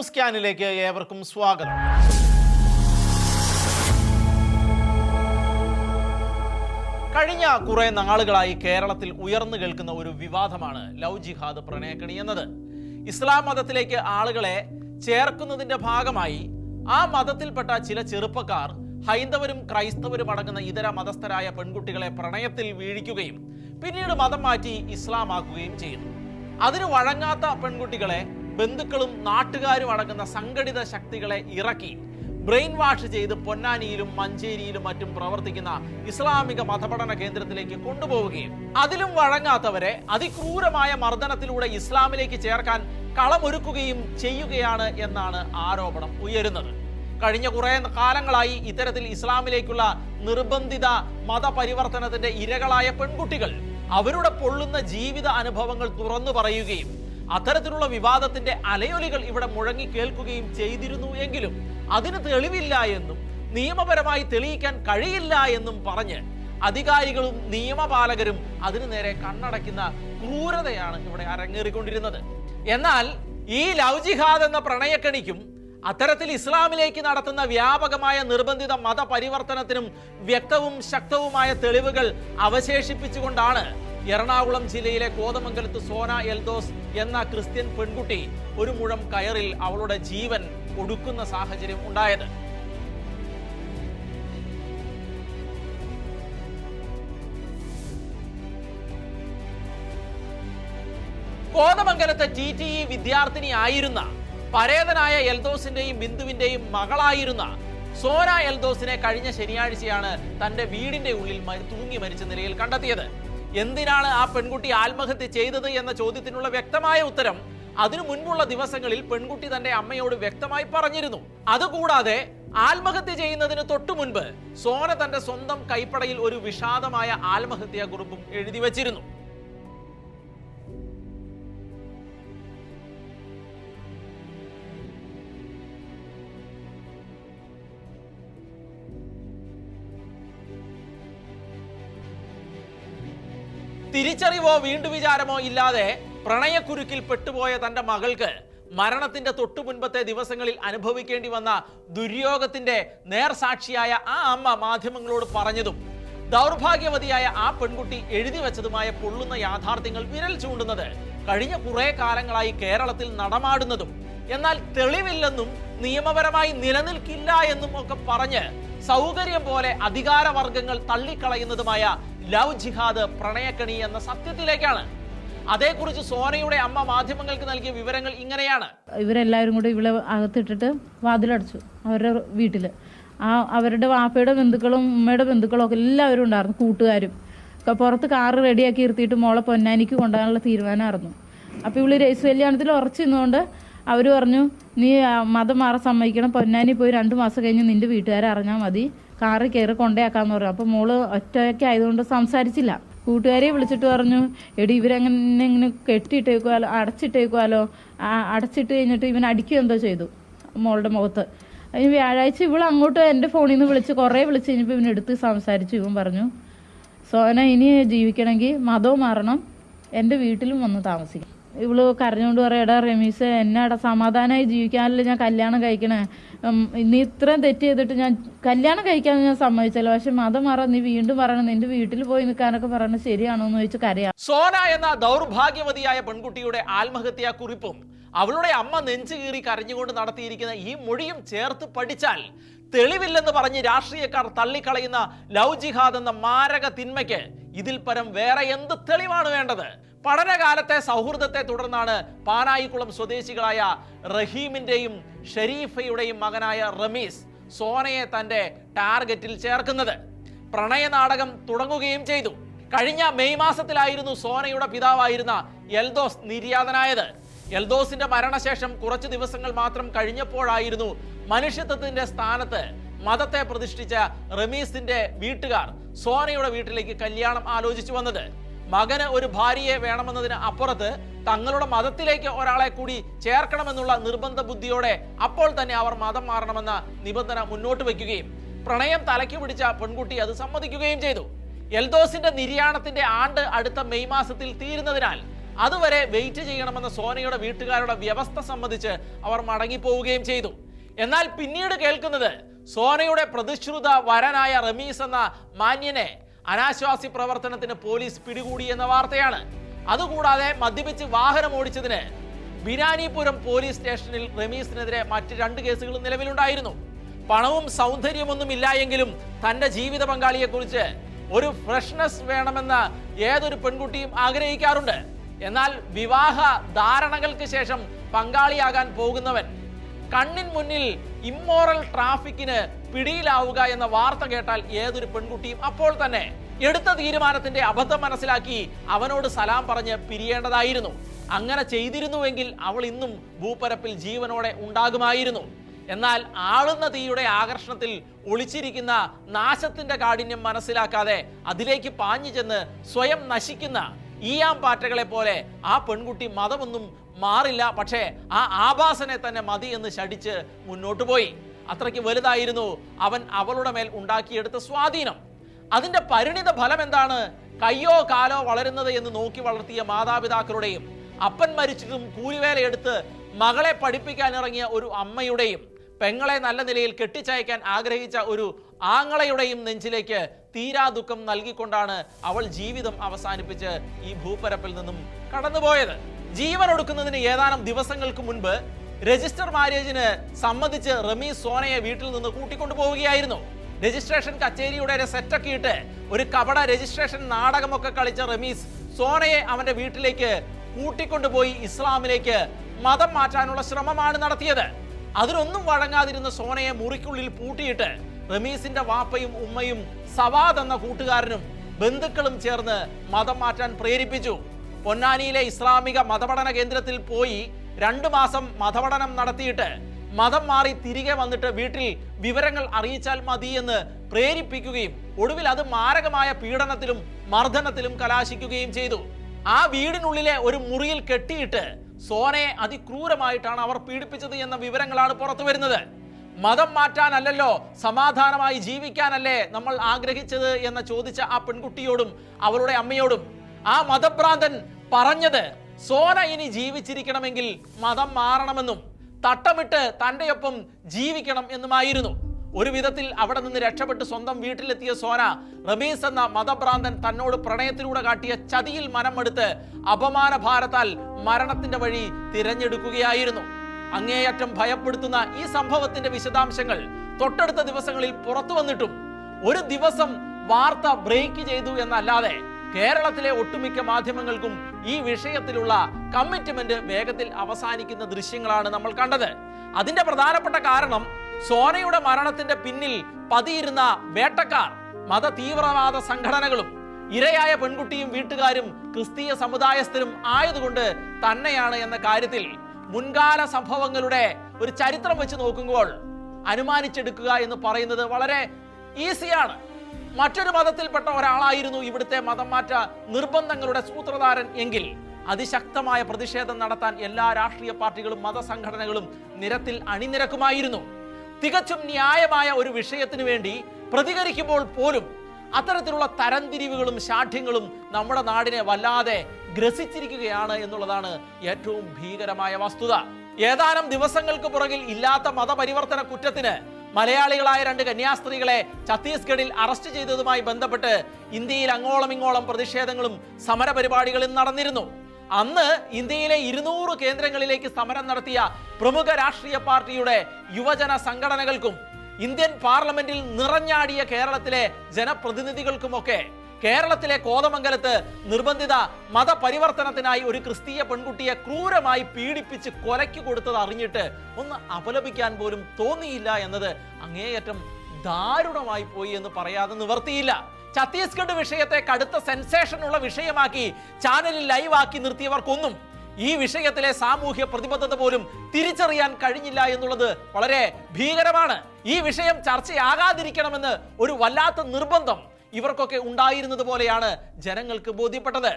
News സ്കാനിലേക്ക് ഏവർക്കും സ്വാഗതം. കഴിഞ്ഞ കുറെ നാളുകളായി കേരളത്തിൽ ഉയർന്നു കേൾക്കുന്ന ഒരു വിവാദമാണ് ലവ് ജിഹാദ് പ്രണയക്കണി എന്നത്. ഇസ്ലാം മതത്തിലേക്ക് ആളുകളെ ചേർക്കുന്നതിന്റെ ഭാഗമായി ആ മതത്തിൽപ്പെട്ട ചില ചെറുപ്പക്കാർ ഹൈന്ദവരും ക്രൈസ്തവരും അടങ്ങുന്ന ഇതര മതസ്ഥരായ പെൺകുട്ടികളെ പ്രണയത്തിൽ വീഴിക്കുകയും പിന്നീട് മതം മാറ്റി ഇസ്ലാമാക്കുകയും ചെയ്യുന്നു. അതിന് വഴങ്ങാത്ത പെൺകുട്ടികളെ ബന്ധുക്കളും നാട്ടുകാരും അടങ്ങുന്ന സംഘടിത ശക്തികളെ ഇറക്കി ബ്രെയിൻ വാഷ് ചെയ്ത് പൊന്നാനിയിലും മഞ്ചേരിയിലും മറ്റും പ്രവർത്തിക്കുന്ന ഇസ്ലാമിക മതപഠന കേന്ദ്രത്തിലേക്ക് കൊണ്ടുപോവുകയും അതിലും വഴങ്ങാത്തവരെ അതിക്രൂരമായ മർദ്ദനത്തിലൂടെ ഇസ്ലാമിലേക്ക് ചേർക്കാൻ കളമൊരുക്കുകയും ചെയ്യുകയാണ് എന്നാണ് ആരോപണം ഉയരുന്നത്. കഴിഞ്ഞ കുറേ കാലങ്ങളായി ഇത്തരത്തിൽ ഇസ്ലാമിലേക്കുള്ള നിർബന്ധിത മതപരിവർത്തനത്തിന്റെ ഇരകളായ പെൺകുട്ടികൾ അവരുടെ പൊള്ളുന്ന ജീവിത അനുഭവങ്ങൾ തുറന്നു പറയുകയും അത്തരത്തിലുള്ള വിവാദത്തിന്റെ അലയൊലികൾ ഇവിടെ മുഴങ്ങി കേൾക്കുകയും ചെയ്തിരുന്നു എങ്കിലും അതിന് തെളിവില്ല എന്നും നിയമപരമായി തെളിയിക്കാൻ കഴിയില്ല എന്നും പറഞ്ഞ് അധികാരികളും നിയമപാലകരും അതിനു നേരെ കണ്ണടയ്ക്കുന്ന ക്രൂരതയാണ് ഇവിടെ അരങ്ങേറിക്കൊണ്ടിരുന്നത്. എന്നാൽ ഈ ലവ് ജിഹാദ് എന്ന പ്രണയക്കണിക്കും അത്തരത്തിൽ ഇസ്ലാമിലേക്ക് നടത്തുന്ന വ്യാപകമായ നിർബന്ധിത മതപരിവർത്തനത്തിനും വ്യക്തവും ശക്തവുമായ തെളിവുകൾ അവശേഷിപ്പിച്ചുകൊണ്ടാണ് എറണാകുളം ജില്ലയിലെ കോതമംഗലത്ത് സോന എൽദോസ് എന്ന ക്രിസ്ത്യൻ പെൺകുട്ടി ഒരു മുഴം കയറിൽ അവളുടെ ജീവൻ ഒടുക്കുന്ന സാഹചര്യം ഉണ്ടായത്. കോതമംഗലത്തെ ടി ടി ഇ വിദ്യാർത്ഥിനി ആയിരുന്ന പരേതനായ എൽദോസിന്റെയും ബിന്ദുവിന്റെയും മകളായിരുന്ന സോന എൽദോസിനെ കഴിഞ്ഞ ശനിയാഴ്ചയാണ് തന്റെ വീടിന്റെ ഉള്ളിൽ തൂങ്ങി മരിച്ച നിലയിൽ കണ്ടെത്തിയത്. എന്തിനാണ് ആ പെൺകുട്ടി ആത്മഹത്യ ചെയ്തത് എന്ന ചോദ്യത്തിനുള്ള വ്യക്തമായ ഉത്തരം അതിനു മുൻപുള്ള ദിവസങ്ങളിൽ പെൺകുട്ടി തന്റെ അമ്മയോട് വ്യക്തമായി പറഞ്ഞിരുന്നു. അതുകൂടാതെ ആത്മഹത്യ ചെയ്യുന്നതിന് തൊട്ടു മുൻപ് സോന തന്റെ സ്വന്തം കൈപ്പടയിൽ ഒരു വിഷാദമായ ആത്മഹത്യാ കുറിപ്പും എഴുതി വച്ചിരുന്നു. തിരിച്ചറിവോ വീണ്ടു വിചാരമോ ഇല്ലാതെ പ്രണയക്കുരുക്കിൽ പെട്ടുപോയ തന്റെ മകൾക്ക് മരണത്തിന്റെ തൊട്ടു മുൻപത്തെ ദിവസങ്ങളിൽ അനുഭവിക്കേണ്ടി വന്ന ദുര്യോഗത്തിന്റെ നേർസാക്ഷിയായ ആ അമ്മ മാധ്യമങ്ങളോട് പറഞ്ഞതും ദൗർഭാഗ്യവതിയായ ആ പെൺകുട്ടി എഴുതി വെച്ചതുമായ പൊള്ളുന്ന യാഥാർത്ഥ്യങ്ങൾ വിരൽ ചൂണ്ടുന്നത് കഴിഞ്ഞ കുറെ കാലങ്ങളായി കേരളത്തിൽ നടമാടുന്നതും എന്നാൽ തെളിവില്ലെന്നും നിയമപരമായി നിലനിൽക്കില്ല എന്നും ഒക്കെ പറഞ്ഞ് സൗകര്യം പോലെ അധികാരവർഗങ്ങൾ തള്ളിക്കളയുന്നതുമായ ലവ് ജിഹാദ് പ്രണയക്കണി എന്ന സത്യത്തിലേക്കാണ്. അതേക്കുറിച്ച് സോനയുടെ അമ്മ മാധ്യമങ്ങൾക്ക് നൽകിയ വിവരങ്ങൾ ഇങ്ങനെയാണ്. ഇവരെല്ലാവരും കൂടി ഇവളെ അകത്തിട്ടിട്ട് വാതിലടച്ചു അവരുടെ വീട്ടിൽ ആ അവരുടെ വാപ്പയുടെ ബന്ധുക്കളും ഉമ്മയുടെ ബന്ധുക്കളും ഒക്കെ എല്ലാവരും ഉണ്ടായിരുന്നു കൂട്ടുകാരും. പുറത്ത് കാറ് റെഡിയാക്കി ഇരുത്തിയിട്ട് മോളെ പൊന്നാനിക്ക് കൊണ്ടുപോകാനുള്ള തീരുമാനമായിരുന്നു. അപ്പോൾ ഇവൾ രജിസ്റ്റർ കല്യാണത്തിൽ ഉറച്ചു നിന്നുകൊണ്ട് അവർ പറഞ്ഞു നീ മതം മാറാൻ സമ്മതിക്കണം. പൊന്നാനി പോയി രണ്ട് മാസം കഴിഞ്ഞ് നിന്റെ വീട്ടുകാരെ അറിഞ്ഞാൽ മതി. കാറ് കയറി കൊണ്ടേക്കാന്ന് പറഞ്ഞു. അപ്പോൾ മോൾ ഒറ്റയൊക്കെ ആയതുകൊണ്ട് സംസാരിച്ചില്ല. കൂട്ടുകാരെ വിളിച്ചിട്ട് പറഞ്ഞു എടി ഇവരെങ്ങനെ ഇങ്ങനെ കെട്ടിയിട്ടേക്കുവാലോ അടച്ചിട്ടേക്കുവാലോ? അടച്ചിട്ട് കഴിഞ്ഞിട്ട് ഇവൻ അടിക്കുകയോ എന്തോ ചെയ്തു മോളുടെ മുഖത്ത്. അതിന് വ്യാഴാഴ്ച ഇവൾ അങ്ങോട്ട് എന്റെ ഫോണിൽ നിന്ന് വിളിച്ച് കുറേ വിളിച്ച് കഴിഞ്ഞപ്പോൾ ഇവൻ എടുത്ത് സംസാരിച്ചു. ഇവൻ പറഞ്ഞു സോന ഇനി ജീവിക്കണമെങ്കിൽ മതവും മാറണം. എന്റെ വീട്ടിലും വന്ന് താമസിക്കും ഇവൾ കരഞ്ഞുകൊണ്ട് പറയാം എടാ റമീസ് എന്നാട സമാധാനമായി ജീവിക്കാനല്ലേ ഞാൻ കല്യാണം കഴിക്കണേ? നീ ഇത്രയും തെറ്റ് ചെയ്തിട്ട് ഞാൻ കല്യാണം കഴിക്കാൻ ഞാൻ സമ്മതിച്ചല്ലോ. പക്ഷെ മതം മാറാൻ നീ വീണ്ടും പറയണം നിന്റെ വീട്ടിൽ പോയി നിൽക്കാനൊക്കെ പറയണത് ശരിയാണോന്ന് എന്ന് കരയാ. സോന എന്ന ദൗർഭാഗ്യവതിയായ പെൺകുട്ടിയുടെ ആത്മഹത്യാ കുറിപ്പും അവളുടെ അമ്മ നെഞ്ചു കീറി കരഞ്ഞുകൊണ്ട് നടത്തിയിരിക്കുന്ന ഈ മൊഴിയും ചേർത്ത് പഠിച്ചാൽ തെളിവില്ലെന്ന് പറഞ്ഞ് രാഷ്ട്രീയക്കാർ തള്ളിക്കളയുന്ന ലവ് ജിഹാദ് എന്ന മാരക തിന്മയ്ക്ക് ഇതിൽ പരം വേറെ എന്ത് തെളിവാണ് വേണ്ടത്? പഠനകാലത്തെ സൗഹൃദത്തെ തുടർന്നാണ് പാനായിക്കുളം സ്വദേശികളായ റഹീമിന്റെയും ഷരീഫയുടെയും മകനായ റമീസ് സോനയെ തന്റെ ടാർഗറ്റിൽ ചേർക്കുന്നത്. പ്രണയ നാടകം തുടങ്ങുകയും ചെയ്തു. കഴിഞ്ഞ മെയ് മാസത്തിലായിരുന്നു സോനയുടെ പിതാവായിരുന്ന എൽദോസ് നിര്യാതനായത്. എൽദോസിന്റെ മരണശേഷം കുറച്ച് ദിവസങ്ങൾ മാത്രം കഴിഞ്ഞപ്പോഴായിരുന്നു മനുഷ്യത്വത്തിന്റെ സ്ഥാനത്ത് മതത്തെ പ്രതിഷ്ഠിച്ച റമീസിന്റെ വീട്ടുകാർ സോനയുടെ വീട്ടിലേക്ക് കല്യാണം ആലോചിച്ചു വന്നത്. മകന് ഒരു ഭാര്യയെ വേണമെന്നതിന് അപ്പുറത്ത് തങ്ങളുടെ മതത്തിലേക്ക് ഒരാളെ കൂടി ചേർക്കണമെന്നുള്ള നിർബന്ധ ബുദ്ധിയോടെ അപ്പോൾ തന്നെ അവർ മതം മാറണമെന്ന നിബന്ധന മുന്നോട്ട് വയ്ക്കുകയും പ്രണയം തലയ്ക്ക് പിടിച്ച പെൺകുട്ടി അത് സമ്മതിക്കുകയും ചെയ്തു. എൽദോസിന്റെ നിര്യാണത്തിന്റെ ആണ്ട് അടുത്ത മെയ് മാസത്തിൽ തീരുന്നതിനാൽ അതുവരെ വെയിറ്റ് ചെയ്യണമെന്ന സോനയുടെ വീട്ടുകാരുടെ വ്യവസ്ഥ സംബന്ധിച്ച് അവർ മടങ്ങിപ്പോവുകയും ചെയ്തു. എന്നാൽ പിന്നീട് കേൾക്കുന്നത് സോനയുടെ പ്രതിശ്രുത വരനായ റമീസ് എന്ന മാന്യനെ അനാശ്വാസി പ്രവർത്തനത്തിന് പോലീസ് പിടികൂടി എന്ന വാർത്തയാണ്. അതുകൂടാതെ മദ്യപിച്ച് വാഹനം ഓടിച്ചതിന് ബിനാനിപുരം പോലീസ് സ്റ്റേഷനിൽ റമീസിനെതിരെ മറ്റ് രണ്ട് കേസുകളും നിലവിലുണ്ടായിരുന്നു. പണവും സൗന്ദര്യമൊന്നും ഇല്ല എങ്കിലും തന്റെ ജീവിത പങ്കാളിയെക്കുറിച്ച് ഒരു ഫ്രഷ്നെസ് വേണമെന്ന് ഏതൊരു പെൺകുട്ടിയും ആഗ്രഹിക്കാറുണ്ട്. എന്നാൽ വിവാഹ ധാരണകൾക്ക് ശേഷം പങ്കാളിയാകാൻ പോകുന്നവൻ കണ്ണിൻ മുന്നിൽ ഇമ്മോറൽ ട്രാഫിക്കിന് പിടിയിലാവുക എന്ന വാർത്ത കേട്ടാൽ ഏതൊരു പെൺകുട്ടിയും അപ്പോൾ തന്നെ എടുത്ത തീരുമാനത്തിന്റെ അബദ്ധം മനസ്സിലാക്കി അവനോട് സലാം പറഞ്ഞ് പിരിയേണ്ടതായിരുന്നു. അങ്ങനെ ചെയ്തിരുന്നുവെങ്കിൽ അവൾ ഇന്നും ഭൂപരപ്പിൽ ജീവനോടെ ഉണ്ടാകുമായിരുന്നു. എന്നാൽ ആളുന്ന തീയുടെ ആകർഷണത്തിൽ ഒളിച്ചിരിക്കുന്ന നാശത്തിന്റെ കാഠിന്യം മനസ്സിലാക്കാതെ അതിലേക്ക് പാഞ്ഞു ചെന്ന് സ്വയം നശിക്കുന്ന ഈയാം പാറ്റകളെ പോലെ ആ പെൺകുട്ടി മതമൊന്നും മാറില്ല. പക്ഷേ ആ ആഭാസനെ തന്നെ മതി എന്ന് ശടിച്ച് മുന്നോട്ട് പോയി. അത്രയ്ക്ക് വലുതായിരുന്നു. അവൻ അവളുടെ മേൽ ഉണ്ടാക്കിയെടുത്ത സ്വാധീനം. അതിന്റെ പരിണിത ഫലം എന്താണ്? കയ്യോ കാലോ വളരുന്നത് എന്ന് നോക്കി വളർത്തിയ മാതാപിതാക്കളുടെയും അപ്പൻ മരിച്ചിട്ടും കൂലിവേലയെടുത്ത് മകളെ പഠിപ്പിക്കാൻ ഇറങ്ങിയ ഒരു അമ്മയുടെയും പെങ്ങളെ നല്ല നിലയിൽ കെട്ടിച്ചയക്കാൻ ആഗ്രഹിച്ച ഒരു ആങ്ങളയുടെയും നെഞ്ചിലേക്ക് തീരാ ദുഃഖം നൽകിക്കൊണ്ടാണ് അവൾ ജീവിതം അവസാനിപ്പിച്ച് ഈ ഭൂപരപ്പിൽ നിന്നും കടന്നുപോയത്. ജീവൻ ഒടുക്കുന്നതിന് ഏതാനും ദിവസങ്ങൾക്ക് മുൻപ് രജിസ്റ്റർ മാരേജിന് സമ്മതിച്ച് റമി സോനയെ വീട്ടിൽ നിന്ന് കൂട്ടിക്കൊണ്ടു പോവുകയായിരുന്നു രജിസ്ട്രേഷൻ കച്ചേരിയുടെ ഒരു സെറ്റൊക്കെ ഇട്ട് ഒരു കപട രജിസ്ട്രേഷൻ നാടകമൊക്കെ കളിച്ച റമീസ് സോനയെ അവന്റെ വീട്ടിലേക്ക് കൂട്ടിക്കൊണ്ടുപോയി ഇസ്ലാമിലേക്ക് മതം മാറ്റാനുള്ള ശ്രമമാണ് നടത്തിയത്. അതിനൊന്നും വഴങ്ങാതിരുന്ന സോനയെ മുറിക്കുള്ളിൽ പൂട്ടിയിട്ട് റമീസിന്റെ വാപ്പയും ഉമ്മയും സവാദ് എന്ന കൂട്ടുകാരനും ബന്ധുക്കളും ചേർന്ന് മതം മാറ്റാൻ പ്രേരിപ്പിച്ചു. പൊന്നാനിയിലെ ഇസ്ലാമിക മതപഠന കേന്ദ്രത്തിൽ പോയി രണ്ടു മാസം മതപഠനം നടത്തിയിട്ട് മതം മാറി തിരികെ വന്നിട്ട് വീട്ടിൽ വിവരങ്ങൾ അറിയിച്ചാൽ മതി എന്ന് പ്രേരിപ്പിക്കുകയും ഒടുവിൽ അത് മാരകമായ പീഡനത്തിലും മർദ്ദനത്തിലും കലാശിക്കുകയും ചെയ്തു. ആ വീടിനുള്ളിലെ ഒരു മുറിയിൽ കെട്ടിയിട്ട് സോനയെ അതിക്രൂരമായിട്ടാണ് അവർ പീഡിപ്പിച്ചത് എന്ന വിവരങ്ങളാണ് പുറത്തു വരുന്നത് മതം മാറ്റാനല്ലല്ലോ സമാധാനമായി ജീവിക്കാനല്ലേ നമ്മൾ ആഗ്രഹിച്ചത് എന്ന് ചോദിച്ച ആ പെൺകുട്ടിയോടും അവളുടെ അമ്മയോടും ആ മതഭ്രാന്തൻ പറഞ്ഞത് സോന ഇനി ജീവിച്ചിരിക്കണമെങ്കിൽ മതം മാറണമെന്നും തട്ടമിട്ട് തന്റെയൊപ്പം ജീവിക്കണം എന്നുമായിരുന്നു. ഒരു വിധത്തിൽ അവിടെ നിന്ന് രക്ഷപ്പെട്ട് സ്വന്തം വീട്ടിലെത്തിയ സോന റമീസ് എന്ന മതഭ്രാന്തൻ തന്നോട് പ്രണയത്തിലൂടെ കാട്ടിയ ചതിയിൽ മനമെടുത്ത് അപമാന ഭാരത്താൽ മരണത്തിന്റെ വഴി തിരഞ്ഞെടുക്കുകയായിരുന്നു. അങ്ങേയറ്റം ഭയപ്പെടുത്തുന്ന ഈ സംഭവത്തിന്റെ വിശദാംശങ്ങൾ തൊട്ടടുത്ത ദിവസങ്ങളിൽ പുറത്തു വന്നിട്ടും ഒരു ദിവസം വാർത്ത ബ്രേക്ക് ചെയ്തു എന്നല്ലാതെ കേരളത്തിലെ ഒട്ടുമിക്ക മാധ്യമങ്ങൾക്കും ഈ വിഷയത്തിലുള്ള കമ്മിറ്റ്മെന്റ് വേഗത്തിൽ അവസാനിക്കുന്ന ദൃശ്യങ്ങളാണ് നമ്മൾ കണ്ടത്. അതിന്റെ പ്രധാനപ്പെട്ട കാരണം സോനയുടെ മരണത്തിന്റെ പിന്നിൽ പതിയിരുന്ന വേട്ടക്കാർ മത തീവ്രവാദ സംഘടനകളും ഇരയായ പെൺകുട്ടിയും വീട്ടുകാരും ക്രിസ്തീയ സമുദായസ്ഥരും ആയതുകൊണ്ട് തന്നെയാണ് എന്ന കാര്യത്തിൽ മുൻകാല സംഭവങ്ങളുടെ ഒരു ചരിത്രം വെച്ച് നോക്കുമ്പോൾ അനുമാനിച്ചെടുക്കുക എന്ന് പറയുന്നത് വളരെ ഈസിയാണ്. മറ്റൊരു മതത്തിൽപ്പെട്ട ഒരാളായിരുന്നു ഇവിടുത്തെ മതം മാറ്റ നിർബന്ധങ്ങളുടെ സൂത്രധാരൻ എങ്കിൽ അതിശക്തമായ പ്രതിഷേധം നടത്താൻ എല്ലാ രാഷ്ട്രീയ പാർട്ടികളും മതസംഘടനകളും നിരത്തിൽ അണിനിരക്കുമായിരുന്നു. തികച്ചും ന്യായമായ ഒരു വിഷയത്തിനു വേണ്ടി പ്രതികരിക്കുമ്പോൾ പോലും അത്തരത്തിലുള്ള തരംതിരിവുകളും ശാഠ്യങ്ങളും നമ്മുടെ നാടിനെ വല്ലാതെ ഗ്രസിച്ചിരിക്കുകയാണ് എന്നുള്ളതാണ് ഏറ്റവും ഭീകരമായ വസ്തുത. ഏതാനും ദിവസങ്ങൾക്ക് പുറകിൽ ഇല്ലാത്ത മതപരിവർത്തന കുറ്റത്തിന് മലയാളികളായ രണ്ട് കന്യാസ്ത്രീകളെ ഛത്തീസ്ഗഡിൽ അറസ്റ്റ് ചെയ്തതുമായി ബന്ധപ്പെട്ട് ഇന്ത്യയിൽ അങ്ങോളം ഇങ്ങോളം പ്രതിഷേധങ്ങളും സമരപരിപാടികളും നടന്നിരുന്നു. അന്ന് ഇന്ത്യയിലെ ഇരുന്നൂറ് കേന്ദ്രങ്ങളിലേക്ക് സമരം നടത്തിയ പ്രമുഖ രാഷ്ട്രീയ പാർട്ടിയുടെ യുവജന സംഘടനകൾക്കും ഇന്ത്യൻ പാർലമെന്റിൽ നിറഞ്ഞാടിയ കേരളത്തിലെ ജനപ്രതിനിധികൾക്കുമൊക്കെ കേരളത്തിലെ കോതമംഗലത്ത് നിർബന്ധിത മതപരിവർത്തനത്തിനായി ഒരു ക്രിസ്തീയ പെൺകുട്ടിയെ ക്രൂരമായി പീഡിപ്പിച്ച് കൊലയ്ക്ക് കൊടുത്തത് അറിഞ്ഞിട്ട് ഒന്ന് അപലപിക്കാൻ പോലും തോന്നിയില്ല എന്നത് അങ്ങേയറ്റം ദാരുണമായി പോയി എന്ന് പറയാതെ നിവർത്തിയില്ല. ഛത്തീസ്ഗഡ് വിഷയത്തെ കടുത്ത സെൻസേഷനുള്ള വിഷയമാക്കി ചാനലിൽ ലൈവാക്കി നിർത്തിയവർക്കൊന്നും ഈ വിഷയത്തിലെ സാമൂഹ്യ പ്രതിബദ്ധത പോലും തിരിച്ചറിയാൻ കഴിഞ്ഞില്ല എന്നുള്ളത് വളരെ ഭീകരമാണ്. ഈ വിഷയം ചർച്ചയാകാതിരിക്കണമെന്ന് ഒരു വല്ലാത്ത നിർബന്ധം ഇവർക്കൊക്കെ ഉണ്ടായിരുന്നത് പോലെയാണ് ജനങ്ങൾക്ക് ബോധ്യപ്പെട്ടത്.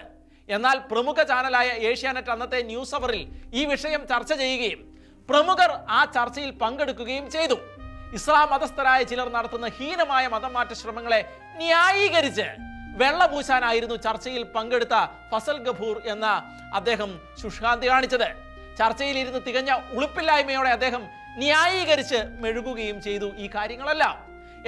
എന്നാൽ പ്രമുഖ ചാനലായ ഏഷ്യാനെറ്റ് അന്നത്തെ ന്യൂസ് അവറിൽ ഈ വിഷയം ചർച്ച ചെയ്യുകയും പ്രമുഖർ ആ ചർച്ചയിൽ പങ്കെടുക്കുകയും ചെയ്തു. ഇസ്ലാം മതസ്ഥരായ ചിലർ നടത്തുന്ന ഹീനമായ മതം മാറ്റ ശ്രമങ്ങളെ ന്യായീകരിച്ച് വെള്ളപൂശാനായിരുന്നു ചർച്ചയിൽ പങ്കെടുത്ത ഫസൽ ഗഫൂർ എന്ന അദ്ദേഹം ശുഷ്കാന്തി കാണിച്ചത്. ചർച്ചയിലിരുന്ന് തികഞ്ഞ ഉളുപ്പില്ലായ്മയോടെ അദ്ദേഹം ന്യായീകരിച്ച് മെഴുകുകയും ചെയ്തു ഈ കാര്യങ്ങളെല്ലാം.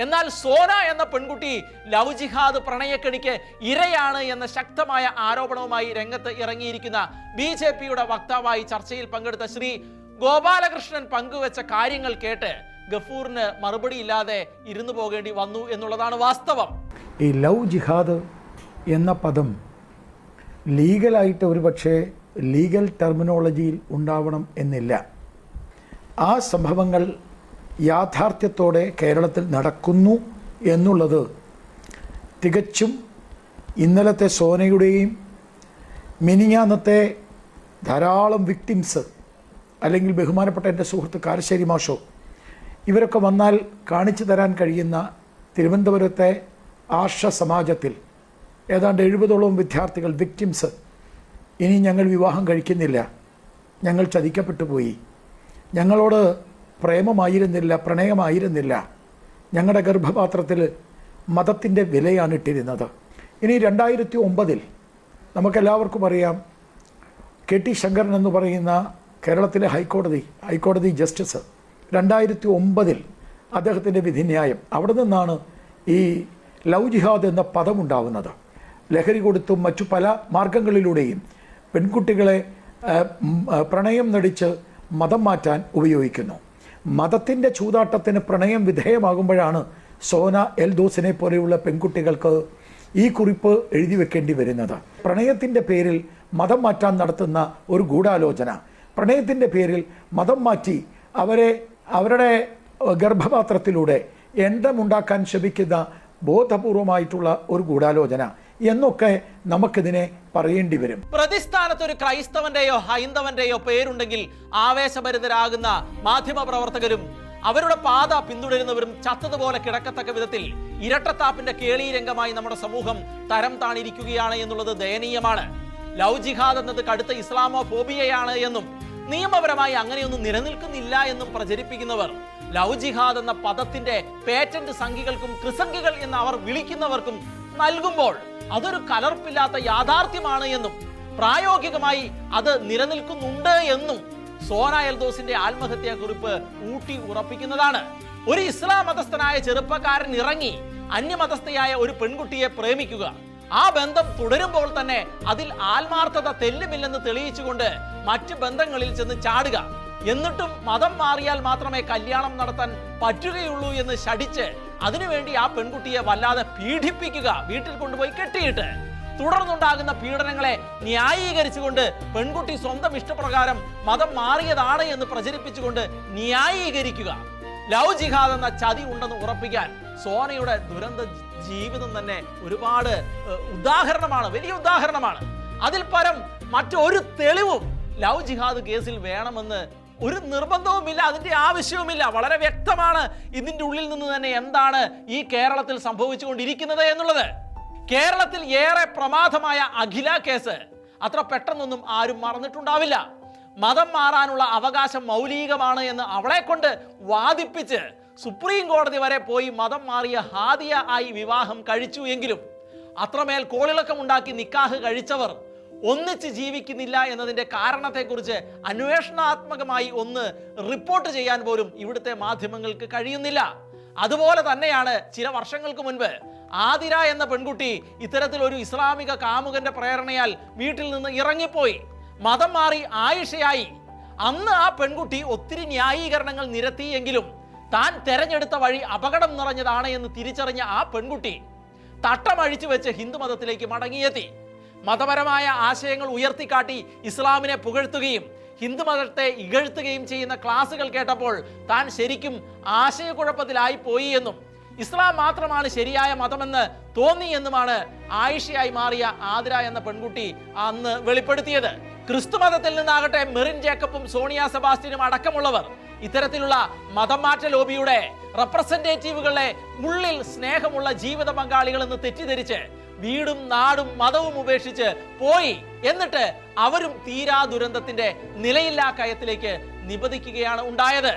എന്നാൽ സോന എന്ന പെൺകുട്ടി ലവ് ജിഹാദ് പ്രണയക്കെണിക്ക് ഇരയാണ് എന്ന ശക്തമായ ആരോപണവുമായി രംഗത്ത് ഇറങ്ങിയിരിക്കുന്ന ബി ജെ പിയുടെ വക്താവായി ചർച്ചയിൽ പങ്കെടുത്ത ശ്രീ ഗോപാലകൃഷ്ണൻ പങ്കുവച്ച കാര്യങ്ങൾ കേട്ട് ഗഫൂറിന് മറുപടി ഇല്ലാതെ ഇരുന്നു പോകേണ്ടി വന്നു എന്നുള്ളതാണ് വാസ്തവം. ഈ ലവ് ജിഹാദ് എന്ന പദം ലീഗലായിട്ട് ഒരു പക്ഷേ ലീഗൽ ടെർമിനോളജിയിൽ ഉണ്ടാവണം എന്നില്ല. ആ സംഭവങ്ങൾ യാഥാർത്ഥ്യത്തോടെ കേരളത്തിൽ നടക്കുന്നു എന്നുള്ളത് തികച്ചും ഇന്നലത്തെ സോനയുടെയും മിനിഞ്ഞാന്നത്തെ ധാരാളം വിക്ടിംസ് അല്ലെങ്കിൽ ബഹുമാനപ്പെട്ട എന്റെ സുഹൃത്ത് കാരശ്ശേരി മാഷോ ഇവരൊക്കെ വന്നാൽ കാണിച്ചു തരാൻ കഴിയുന്ന തിരുവനന്തപുരത്തെ ആർഷ സമാജത്തിൽ ഏതാണ്ട് എഴുപതോളം വിദ്യാർത്ഥികൾ വിക്ടിംസ് ഇനി ഞങ്ങൾ വിവാഹം കഴിക്കുന്നില്ല. ഞങ്ങൾ ചതിക്കപ്പെട്ടു പോയി. ഞങ്ങളോട് പ്രേമമായിരുന്നില്ല പ്രണയമായിരുന്നില്ല. ഞങ്ങളുടെ ഗർഭപാത്രത്തിൽ മതത്തിന്റെ വിലയാണ് ഇട്ടിരുന്നത്. ഇനി രണ്ടായിരത്തി ഒമ്പതിൽ നമുക്കെല്ലാവർക്കും അറിയാം കെ ടി ശങ്കരൻ എന്ന് പറയുന്ന കേരളത്തിലെ ഹൈക്കോടതി ഹൈക്കോടതി ജസ്റ്റിസ് രണ്ടായിരത്തി ഒമ്പതിൽ അദ്ദേഹത്തിന്റെ വിധിന്യായം. അവിടെ നിന്നാണ് ഈ ലവ് ജിഹാദ് എന്ന പദമുണ്ടാവുന്നത്. ലഹരി കൊടുത്തും മറ്റു പല മാർഗങ്ങളിലൂടെയും പെൺകുട്ടികളെ പ്രണയം നടിച്ച് മതം മാറ്റാൻ ഉപയോഗിക്കുന്നു. മതത്തിന്റെ ചൂതാട്ടത്തിന് പ്രണയം വിധേയമാകുമ്പോഴാണ് സോന എൽദോസിനെ പോലെയുള്ള പെൺകുട്ടികൾക്ക് ഈ കുറിപ്പ് എഴുതി വെക്കേണ്ടി വരുന്നത്. പ്രണയത്തിന്റെ പേരിൽ മതം മാറ്റാൻ നടത്തുന്ന ഒരു ഗൂഢാലോചന. പ്രണയത്തിന്റെ പേരിൽ മതം മാറ്റി അവരെ അവരുടെ ഗർഭപാത്രത്തിലൂടെ എണ്ണമുണ്ടാക്കാൻ ശ്രമിക്കുന്ന ബോധപൂർവമായിട്ടുള്ള ഒരു ഗൂഢാലോചന എന്നൊക്കെ നമുക്കിതിനെ പറയേണ്ടി വരും. പ്രതിസ്ഥാനത്ത് ഒരു ക്രൈസ്തവന്റെയോ ഹൈന്ദവന്റെയോ പേരുണ്ടെങ്കിൽ ആവേശഭരിതരാകുന്ന മാധ്യമ പ്രവർത്തകരും അവരുടെ പാത പിന്തുടരുന്നവരും ചത്തതുപോലെ കിടക്കത്തക്ക വിധത്തിൽ ഇരട്ടത്താപ്പിന്റെ കേളി രംഗമായി നമ്മുടെ സമൂഹം തരം താണിരിക്കുകയാണ് എന്നുള്ളത് ദയനീയമാണ്. ലവ് ജിഹാദ് എന്നത് കടുത്ത ഇസ്ലാമോ ഫോബിയയാണ് എന്നും നിയമപരമായി അങ്ങനെയൊന്നും നിലനിൽക്കുന്നില്ല എന്നും പ്രചരിപ്പിക്കുന്നവർ ലവ് ജിഹാദ് എന്ന പദത്തിന്റെ പേറ്റന്റ് സംഖ്യകൾക്കും ക്രിസംഖികൾ എന്ന് അവർ വിളിക്കുന്നവർക്കും നൽകുമ്പോൾ അതൊരു കലർപ്പില്ലാത്ത യാഥാർത്ഥ്യമാണ് എന്നും പ്രായോഗികമായി അത് നിലനിൽക്കുന്നുണ്ട് എന്നും സോന എൽദോസിന്റെ ആത്മഹത്യാ കുറിപ്പ് ഊട്ടി ഉറപ്പിക്കുന്നതാണ്. ഒരു ഇസ്ലാം മതസ്ഥനായ ചെറുപ്പക്കാരൻ ഇറങ്ങി അന്യമതസ്ഥയായ ഒരു പെൺകുട്ടിയെ പ്രേമിക്കുക. ആ ബന്ധം തുടരുമ്പോൾ തന്നെ അതിൽ ആത്മാർത്ഥത തെല്ലുമില്ലെന്ന് തെളിയിച്ചുകൊണ്ട് മറ്റ് ബന്ധങ്ങളിൽ ചെന്ന് ചാടുക. എന്നിട്ടും മതം മാറിയാൽ മാത്രമേ കല്യാണം നടത്താൻ പറ്റുകയുള്ളൂ എന്ന് ശടിച്ച് അതിനുവേണ്ടി ആ പെൺകുട്ടിയെ വല്ലാതെ പീഡിപ്പിക്കുക വീട്ടിൽ കൊണ്ടുപോയി കെട്ടിയിട്ട്. തുടർന്നുണ്ടാകുന്ന പീഡനങ്ങളെ ന്യായീകരിച്ചുകൊണ്ട് പെൺകുട്ടി സ്വന്തം ഇഷ്ടപ്രകാരം മതം മാറിയതാണ് എന്ന് പ്രചരിപ്പിച്ചുകൊണ്ട് ന്യായീകരിക്കുക. ലവ് ജിഹാദ് എന്ന ചതി ഉണ്ടെന്ന് ഉറപ്പിക്കാൻ സോനയുടെ ദുരന്ത ജീവിതം തന്നെ ഒരുപാട് ഉദാഹരണമാണ് വലിയ ഉദാഹരണമാണ്. അതിൽ പരം മറ്റൊരു തെളിവും ലവ് ജിഹാദ് കേസിൽ വേണമെന്ന് ഒരു നിർബന്ധവുമില്ല അതിന്റെ ആവശ്യവുമില്ല. വളരെ വ്യക്തമാണ് ഇതിന്റെ ഉള്ളിൽ നിന്ന് തന്നെ എന്താണ് ഈ കേരളത്തിൽ സംഭവിച്ചുകൊണ്ടിരിക്കുന്നത് എന്നുള്ളത്. കേരളത്തിൽ ഏറെ പ്രമാദമായ അഖില കേസ്. അത്ര പെട്ടെന്നൊന്നും ആരും മറന്നിട്ടുണ്ടാവില്ല. മതം മാറാനുള്ള അവകാശം മൗലികമാണ് എന്ന് അവളെ കൊണ്ട് വാദിപ്പിച്ച് സുപ്രീം കോടതി വരെ പോയി മതം മാറിയ ഹാദിയ ആയി വിവാഹം കഴിച്ചു എങ്കിലും അത്രമേൽ കോളിളക്കമുണ്ടാക്കി നിക്കാഹ് കഴിച്ചവർ ഒന്നിച്ച് ജീവിക്കുന്നില്ല എന്നതിന്റെ കാരണത്തെക്കുറിച്ച് അന്വേഷണാത്മകമായി ഒന്ന് റിപ്പോർട്ട് ചെയ്യാൻ പോലും ഇവിടുത്തെ മാധ്യമങ്ങൾക്ക് കഴിയുന്നില്ല. അതുപോലെ തന്നെയാണ് ചില വർഷങ്ങൾക്ക് മുൻപ് ആതിര എന്ന പെൺകുട്ടി ഇത്തരത്തിൽ ഒരു ഇസ്ലാമിക കാമുകന്റെ പ്രേരണയാൽ വീട്ടിൽ നിന്ന് ഇറങ്ങിപ്പോയി. മതം മാറി ആയിഷയായി. അന്ന് ആ പെൺകുട്ടി ഒത്തിരി ന്യായീകരണങ്ങൾ നിരത്തിയെങ്കിലും താൻ തെരഞ്ഞെടുത്ത വഴി അപകടം നിറഞ്ഞതാണ് എന്ന് തിരിച്ചറിഞ്ഞ ആ പെൺകുട്ടി തട്ടമഴിച്ചു വെച്ച് ഹിന്ദു മതത്തിലേക്ക് മടങ്ങിയെത്തി. മതപരമായ ആശയങ്ങൾ ഉയർത്തിക്കാട്ടി ഇസ്ലാമിനെ പുകഴ്ത്തുകയും ഹിന്ദു മതത്തെ ഇകഴ്ത്തുകയും ചെയ്യുന്ന ക്ലാസുകൾ കേട്ടപ്പോൾ താൻ ശരിക്കും ആശയക്കുഴപ്പത്തിലായി പോയി എന്നും ഇസ്ലാം മാത്രമാണ് ശരിയായ മതമെന്ന് തോന്നി എന്നുമാണ് ആയിഷയായി മാറിയ ആതിര എന്ന പെൺകുട്ടി അന്ന് വെളിപ്പെടുത്തിയത്. ക്രിസ്തു മതത്തിൽ നിന്നാകട്ടെ മെറിൻ ജേക്കബും സോണിയ സെബാസ്റ്റ്യനും അടക്കമുള്ളവർ ഇത്തരത്തിലുള്ള മതമാറ്റ ലോബിയുടെ റെപ്രസെന്റേറ്റീവുകളെ ഉള്ളിൽ സ്നേഹമുള്ള ജീവിത പങ്കാളികൾ എന്ന് തെറ്റിദ്ധരിച്ച് വീടും നാടും മതവും ഉപേക്ഷിച്ച് പോയി എന്നിട്ട് അവരും തീരാ ദുരന്തത്തിന്റെ നിലയില്ലാ കയത്തിലേക്ക് നിപതിക്കുകയാണ് ഉണ്ടായത്.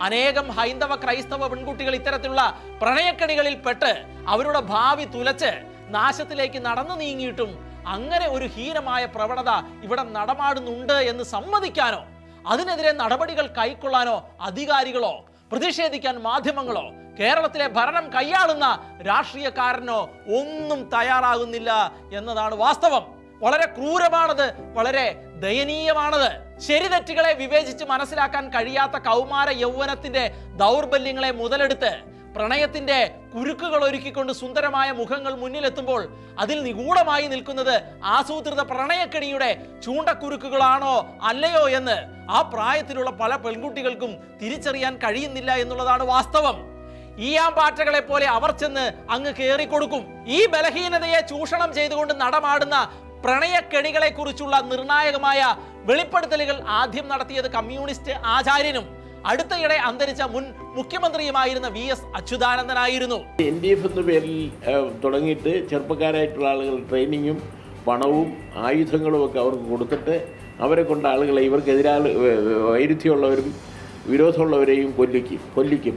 അനേകം ഹൈന്ദവ ക്രൈസ്തവ പെൺകുട്ടികൾ ഇത്തരത്തിലുള്ള പ്രണയക്കണികളിൽ പെട്ട് അവരുടെ ഭാവി തുലച്ച് നാശത്തിലേക്ക് നടന്നു നീങ്ങിയിട്ടും അങ്ങനെ ഒരു ഹീനമായ പ്രവണത ഇവിടെ നടമാടുന്നുണ്ട് എന്ന് സമ്മതിക്കാനോ അതിനെതിരെ നടപടികൾ കൈക്കൊള്ളാനോ അധികാരികളോ പ്രതിഷേധിക്കാൻ മാധ്യമങ്ങളോ കേരളത്തിലെ ഭരണം കൈയാളുന്ന രാഷ്ട്രീയക്കാരനോ ഒന്നും തയ്യാറാകുന്നില്ല എന്നതാണ് വാസ്തവം. വളരെ ക്രൂരമാണത് വളരെ ദയനീയമാണത്. ശരി തെറ്റുകളെ വിവേചിച്ച് മനസ്സിലാക്കാൻ കഴിയാത്ത കൗമാര യൗവനത്തിന്റെ ദൗർബല്യങ്ങളെ മുതലെടുത്ത് പ്രണയത്തിന്റെ കുരുക്കുകൾ ഒരുക്കിക്കൊണ്ട് സുന്ദരമായ മുഖങ്ങൾ മുന്നിലെത്തുമ്പോൾ അതിൽ നിഗൂഢമായി നിൽക്കുന്നത് ആസൂത്രിത പ്രണയക്കെടിയുടെ ചൂണ്ടക്കുരുക്കുകളാണോ അല്ലയോ എന്ന് ആ പ്രായത്തിലുള്ള പല പെൺകുട്ടികൾക്കും തിരിച്ചറിയാൻ കഴിയുന്നില്ല എന്നുള്ളതാണ് വാസ്തവം. ഈ ആമ്പാറ്റകളെ പോലെ അവർ ചെന്ന് അങ്ങ് കയറിക്കൊടുക്കും ഈ ബലഹീനതയെ ചൂഷണം ചെയ്തുകൊണ്ട് നടമാടുന്ന പ്രണയക്കെണികളെ കുറിച്ചുള്ള നിർണായകമായ വെളിപ്പെടുത്തലുകൾ ആദ്യം നടത്തിയത് കമ്മ്യൂണിസ്റ്റ് ആചാര്യനും അടുത്തയിടെ അന്തരിച്ച മുൻ മുഖ്യമന്ത്രിയുമായിരുന്ന വി എസ് അച്യുതാനന്ദനായിരുന്നു. എൻ ഡി എഫ് എന്ന പേരിൽ തുടങ്ങിയിട്ട് ചെറുപ്പക്കാരായിട്ടുള്ള ആളുകൾ ട്രെയിനിങ്ങും പണവും ആയുധങ്ങളും ഒക്കെ അവർക്ക് കൊടുത്തിട്ട് അവരെ കൊണ്ട ആളുകളെ ഇവർക്കെതിരാൾ വൈരുദ്ധ്യമുള്ളവരും വിരോധമുള്ളവരെയും കൊല്ലിക്കും കൊല്ലിക്കും.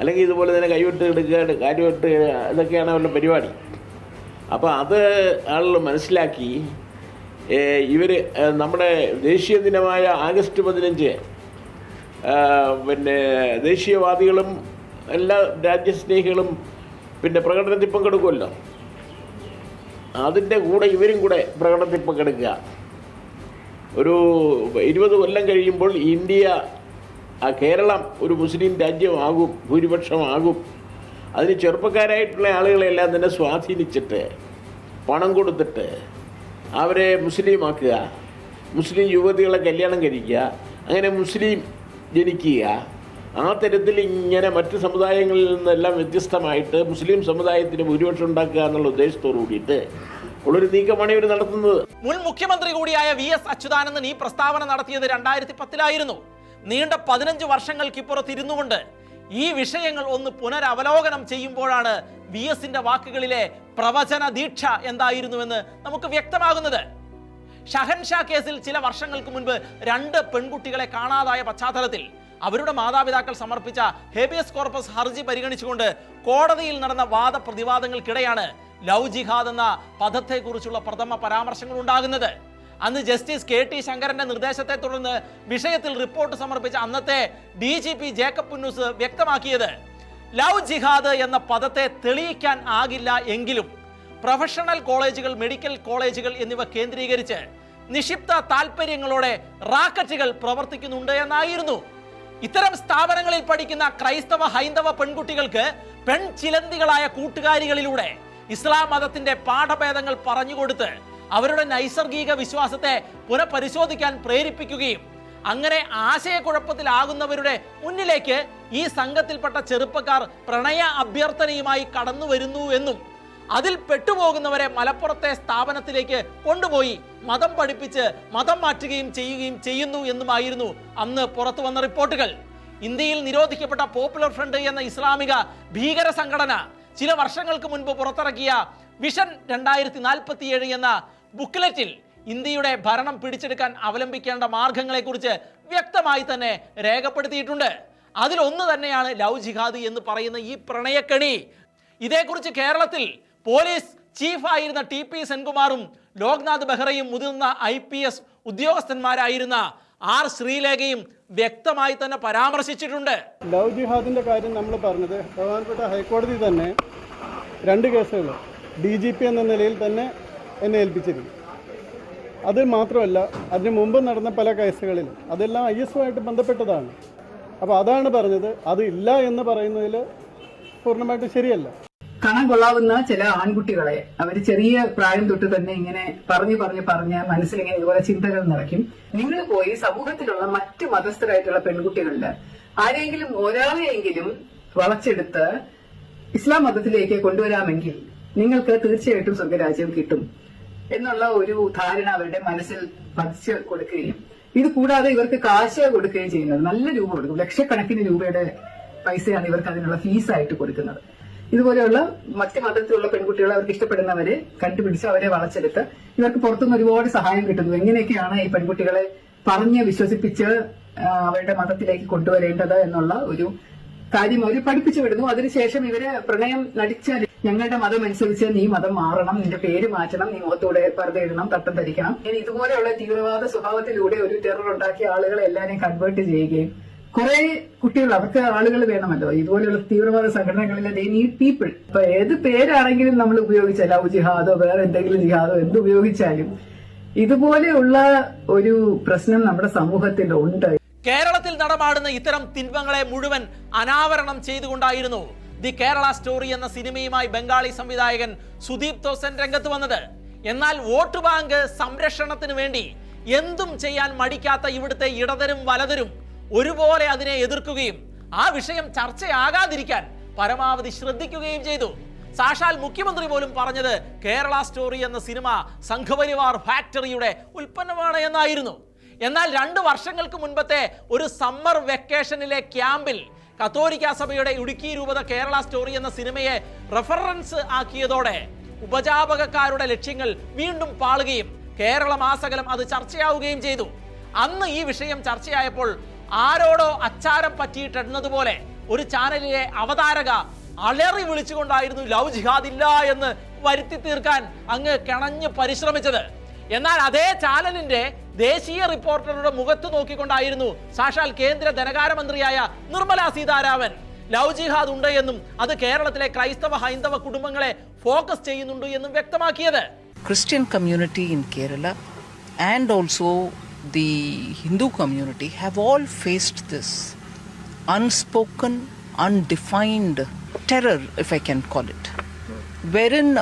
അല്ലെങ്കിൽ ഇതുപോലെ തന്നെ കൈവിട്ട് എടുക്കുക കാര്യമിട്ട് ഇതൊക്കെയാണ് അവരുടെ പരിപാടി. അപ്പോൾ അത് ആളുകൾ മനസ്സിലാക്കി ഇവർ നമ്മുടെ ദേശീയ ദിനമായ ആഗസ്റ്റ് പതിനഞ്ച് പിന്നെ ദേശീയവാദികളും എല്ലാ രാജ്യസ്നേഹികളും പിന്നെ പ്രകടനത്തിൽ പങ്കെടുക്കുമല്ലോ. അതിന്റെ കൂടെ ഇവരും കൂടെ പ്രകടനത്തിൽ പങ്കെടുക്കുക. ഒരു ഇരുപത് കൊല്ലം കഴിയുമ്പോൾ ഇന്ത്യ കേരളം ഒരു മുസ്ലിം രാജ്യമാകും ഭൂരിപക്ഷമാകും. അതിന് ചെറുപ്പക്കാരായിട്ടുള്ള ആളുകളെല്ലാം തന്നെ സ്വാധീനിച്ചിട്ട് പണം കൊടുത്തിട്ട് അവരെ മുസ്ലിമാക്കുക. മുസ്ലിം യുവതികളെ കല്യാണം കഴിക്കുക. അങ്ങനെ മുസ്ലിം ജനിക്കുക. ആ തരത്തിൽ ഇങ്ങനെ മറ്റ് സമുദായങ്ങളിൽ നിന്നെല്ലാം വ്യത്യസ്തമായിട്ട് മുസ്ലിം സമുദായത്തിന് ഭൂരിപക്ഷം ഉണ്ടാക്കുക എന്നുള്ള ഉദ്ദേശത്തോടു കൂടിയിട്ട് ഉള്ളൊരു നീക്കമാണ് ഇവർ നടത്തുന്നത്. മുൻ മുഖ്യമന്ത്രി കൂടിയായ വി എസ് അച്യുതാനന്ദൻ ഈ പ്രസ്താവന നടത്തിയത് രണ്ടായിരത്തി പത്തിലായിരുന്നു നീണ്ട പതിനഞ്ച് വർഷങ്ങൾക്കിപ്പുറത്ത് ഈ വിഷയങ്ങൾ ഒന്ന് പുനരവലോകനം ചെയ്യുമ്പോഴാണ് വി എസിന്റെ വാക്കുകളിലെ പ്രവചന ദീക്ഷ എന്തായിരുന്നുവെന്ന് നമുക്ക് വ്യക്തമാകുന്നത്. ഷഹൻഷാ കേസിൽ ചില വർഷങ്ങൾക്ക് മുൻപ് രണ്ട് പെൺകുട്ടികളെ കാണാതായ പശ്ചാത്തലത്തിൽ അവരുടെ മാതാപിതാക്കൾ സമർപ്പിച്ച ഹേബിയസ് കോർപ്പസ് ഹർജി പരിഗണിച്ചുകൊണ്ട് കോടതിയിൽ നടന്ന വാദപ്രതിവാദങ്ങൾക്കിടെയാണ് ലവ് ജിഹാദ് എന്ന പദത്തെക്കുറിച്ചുള്ള പ്രഥമ പരാമർശങ്ങൾ ഉണ്ടാകുന്നത്. അന്ന് ജസ്റ്റിസ് കെ ടി ശങ്കരന്റെ നിർദ്ദേശത്തെ തുടർന്ന് വിഷയത്തിൽ റിപ്പോർട്ട് സമർപ്പിച്ച അന്നത്തെ D G P Jacob Punnoose വ്യക്തമാക്കിയത്. ലവ് ജിഹാദ് എന്ന പദത്തെ തെളിയിക്കാൻ ആകില്ല എങ്കിലും പ്രൊഫഷണൽ കോളേജുകൾ മെഡിക്കൽ കോളേജുകൾ എന്നിവ കേന്ദ്രീകരിച്ച് നിക്ഷിപ്ത താല്പര്യങ്ങളോടെ റാക്കറ്റുകൾ പ്രവർത്തിക്കുന്നുണ്ട് എന്നായിരുന്നു. ഇത്തരം സ്ഥാപനങ്ങളിൽ പഠിക്കുന്ന ക്രൈസ്തവ ഹൈന്ദവ പെൺകുട്ടികൾക്ക് പെൺചിലന്തികളായ കൂട്ടുകാരികളിലൂടെ ഇസ്ലാം മതത്തിന്റെ പാഠഭേദങ്ങൾ പറഞ്ഞുകൊടുത്ത് അവരുടെ നൈസർഗിക വിശ്വാസത്തെ പുനഃപരിശോധിക്കാൻ പ്രേരിപ്പിക്കുകയും അങ്ങനെ ആശയക്കുഴപ്പത്തിലാകുന്നവരുടെ മുന്നിലേക്ക് ഈ സംഘത്തിൽപ്പെട്ട ചെറുപ്പക്കാർ പ്രണയ അഭ്യർത്ഥനയുമായി കടന്നു വരുന്നു എന്നും അതിൽ പെട്ടുപോകുന്നവരെ മലപ്പുറത്തെ സ്ഥാപനത്തിലേക്ക് കൊണ്ടുപോയി മതം പഠിപ്പിച്ച് മതം മാറ്റുകയും ചെയ്യുകയും ചെയ്യുന്നു എന്നുമായിരുന്നു അന്ന് പുറത്തു വന്ന റിപ്പോർട്ടുകൾ. ഇന്ത്യയിൽ നിരോധിക്കപ്പെട്ട പോപ്പുലർ ഫ്രണ്ട് എന്ന ഇസ്ലാമിക ഭീകര സംഘടന ചില വർഷങ്ങൾക്ക് മുൻപ് പുറത്തിറക്കിയ വിഷൻ രണ്ടായിരത്തി നാൽപ്പത്തിയേഴ് എന്ന ബുക്ക്ലെറ്റിൽ ഇന്ത്യയുടെ ഭരണം പിടിച്ചെടുക്കാൻ അവലംബിക്കേണ്ട മാർഗങ്ങളെക്കുറിച്ച് വ്യക്തമായി തന്നെ രേഖപ്പെടുത്തിയിട്ടുണ്ട്. അതിലൊന്ന് തന്നെയാണ് ലവ് ജിഹാദ് എന്ന് പറയുന്ന ഈ പ്രണയക്കണി. ഇതേക്കുറിച്ച് കേരളത്തിൽ പോലീസ് ചീഫായിരുന്ന ടി പി സെൻകുമാറും ലോക്നാഥ് ബെഹ്റയും മുതിർന്ന ഐ പി എസ് ഉദ്യോഗസ്ഥന്മാരായിരുന്ന ആർ ശ്രീലേഖയും വ്യക്തമായി തന്നെ പരാമർശിച്ചിട്ടുണ്ട്. ലവ് ജിഹാദിന്റെ കാര്യം നമ്മൾ പറഞ്ഞത് പ്രധാനപ്പെട്ട ഹൈക്കോടതി തന്നെ രണ്ട് കേസുകൾ ഡി ജി പി എന്ന നിലയിൽ തന്നെ എന്നെ ഏൽപ്പിച്ചിരുന്നു. അത് മാത്രമല്ല അതിനു മുമ്പ് നടന്ന പല കേസുകളിലും അതെല്ലാം ഐ എസുമായിട്ട് ബന്ധപ്പെട്ടതാണ്. അപ്പോൾ അതാണ് പറഞ്ഞത് അത് ഇല്ല എന്ന് പറയുന്നതിൽ പൂർണമായിട്ട് ശരിയല്ല. കാണാൻ കൊള്ളാവുന്ന ചില ആൺകുട്ടികളെ അവർ ചെറിയ പ്രായം തൊട്ട് തന്നെ ഇങ്ങനെ പറഞ്ഞു പറഞ്ഞു പറഞ്ഞ് മനസ്സിലിങ്ങനെ ഇതുപോലെ ചിന്തകൾ നിറയ്ക്കും. നിങ്ങൾ പോയി സമൂഹത്തിലുള്ള മറ്റ് മതസ്ഥരായിട്ടുള്ള പെൺകുട്ടികളുടെ ആരെങ്കിലും ഒരാളെയെങ്കിലും വളച്ചെടുത്ത് ഇസ്ലാം മതത്തിലേക്ക് കൊണ്ടുവരാമെങ്കിൽ നിങ്ങൾക്ക് തീർച്ചയായിട്ടും സ്വർഗരാജ്യം കിട്ടും എന്നുള്ള ഒരു ധാരണ അവരുടെ മനസ്സിൽ പതിച്ച് കൊടുക്കുകയും ഇത് കൂടാതെ ഇവർക്ക് കാശ് കൊടുക്കുകയും ചെയ്യുന്നത് നല്ല രൂപ കൊടുക്കും. ലക്ഷക്കണക്കിന് രൂപയുടെ പൈസയാണ് ഇവർക്ക് അതിനുള്ള ഫീസായിട്ട് കൊടുക്കുന്നത്. ഇതുപോലെയുള്ള മറ്റു മതത്തിലുള്ള പെൺകുട്ടികളെ അവർക്ക് ഇഷ്ടപ്പെടുന്നവരെ കണ്ടുപിടിച്ച് അവരെ വളച്ചെടുത്ത് ഇവർക്ക് പുറത്തുനിന്ന് ഒരുപാട് സഹായം കിട്ടുന്നു. എങ്ങനെയൊക്കെയാണ് ഈ പെൺകുട്ടികളെ പറഞ്ഞ് വിശ്വസിപ്പിച്ച് അവരുടെ മതത്തിലേക്ക് കൊണ്ടുവരേണ്ടത് എന്നുള്ള ഒരു കാര്യം അവർ പഠിപ്പിച്ചു വിടുന്നു. അതിനുശേഷം ഇവർ പ്രണയം നടിച്ച ഞങ്ങളുടെ മതം അനുസരിച്ച് നീ മതം മാറണം നിന്റെ പേര് മാറ്റണം നീ മുഖത്തൂടെ പർദ്ദ ഇടണം തട്ടം ധരിക്കണം. ഇനി ഇതുപോലെയുള്ള തീവ്രവാദ സ്വഭാവത്തിലൂടെ ഒരു ടെറർ ഉണ്ടാക്കിയ ആളുകളെ എല്ലാവരെയും കൺവേർട്ട് ചെയ്യുകയും കുറെ കുട്ടികൾ അവർക്ക് ആളുകൾ വേണമല്ലോ. ഇതുപോലെയുള്ള തീവ്രവാദ സംഘടനകളിലെ ദേ നീഡ് പീപ്പിൾ ഇപ്പൊ ഏത് പേരാണെങ്കിലും നമ്മൾ ഉപയോഗിച്ചാൽ ലവ് ജിഹാദോ വേറെ എന്തെങ്കിലും ജിഹാദോ എന്ത് ഉപയോഗിച്ചാലും ഇതുപോലെയുള്ള ഒരു പ്രശ്നം നമ്മുടെ സമൂഹത്തിൽ ഉണ്ട്. കേരളത്തിൽ നടമാടുന്ന ഇത്തരം തിന്മങ്ങളെ മുഴുവൻ അനാവരണം ചെയ്തുകൊണ്ടായിരുന്നു ദി കേരള സ്റ്റോറി എന്ന സിനിമയുമായി ബംഗാളി സംവിധായകൻ സുദീപ് തോസൻ രംഗത്ത് വന്നത്. എന്നാൽ വോട്ട് ബാങ്ക് സംരക്ഷണത്തിന് വേണ്ടി എന്തും ചെയ്യാൻ മടിക്കാത്ത ഇവിടുത്തെ ഇടതരും വലതരും ഒരുപോലെ അതിനെ എതിർക്കുകയും ആ വിഷയം ചർച്ചയാകാതിരിക്കാൻ പരമാവധി ശ്രദ്ധിക്കുകയും ചെയ്തു. സാക്ഷാൽ മുഖ്യമന്ത്രി പോലും പറഞ്ഞത് കേരള സ്റ്റോറി എന്ന സിനിമ സംഘപരിവാർ ഫാക്ടറിയുടെ ഉൽപ്പന്നമാണ് എന്നായിരുന്നു. എന്നാൽ രണ്ട് വർഷങ്ങൾക്ക് മുൻപത്തെ ഒരു സമ്മർ വെക്കേഷനിലെ ക്യാമ്പിൽ കത്തോലിക്ക സഭയുടെ ഇടുക്കി രൂപത കേരള സ്റ്റോറി എന്ന സിനിമയെ റെഫറൻസ് ആക്കിയതോടെ ഉപജാപകക്കാരുടെ ലക്ഷ്യങ്ങൾ വീണ്ടും പാളുകയും കേരള മാസകലം അത് ചർച്ചയാവുകയും ചെയ്തു. അന്ന് ഈ വിഷയം ചർച്ചയായപ്പോൾ ആരോടോ അച്ചാരം പറ്റിയിട്ടെന്നതുപോലെ ഒരു ചാനലിലെ അവതാരക അലറി വിളിച്ചുകൊണ്ടായിരുന്നു ലവ് ജിഹാദ് ഇല്ല എന്ന് വരുത്തി തീർക്കാൻ അങ്ങ് കിണഞ്ഞ് പരിശ്രമിച്ചത്. എന്നാൽ അതേ ചാനലിന്റെ ദേശീയ റിപ്പോർട്ടറുടെ മുഖത്ത് നോക്കിക്കൊണ്ടായിരുന്നു സാക്ഷാൽ കേന്ദ്ര ധനകാര്യമന്ത്രിയായ നിർമ്മല സീതാരാമൻ. ലവ് ജിഹാദ് ഉണ്ട് എന്നും അത് കേരളത്തിലെ ക്രൈസ്തവ ഹൈന്ദവ കുടുംബങ്ങളെ ഫോക്കസ് ചെയ്യുന്നുണ്ട് എന്നും വ്യക്തമാക്കിയത്. Christian community in Kerala and also the Hindu community have all faced this unspoken, undefined terror, if I can call it, wherein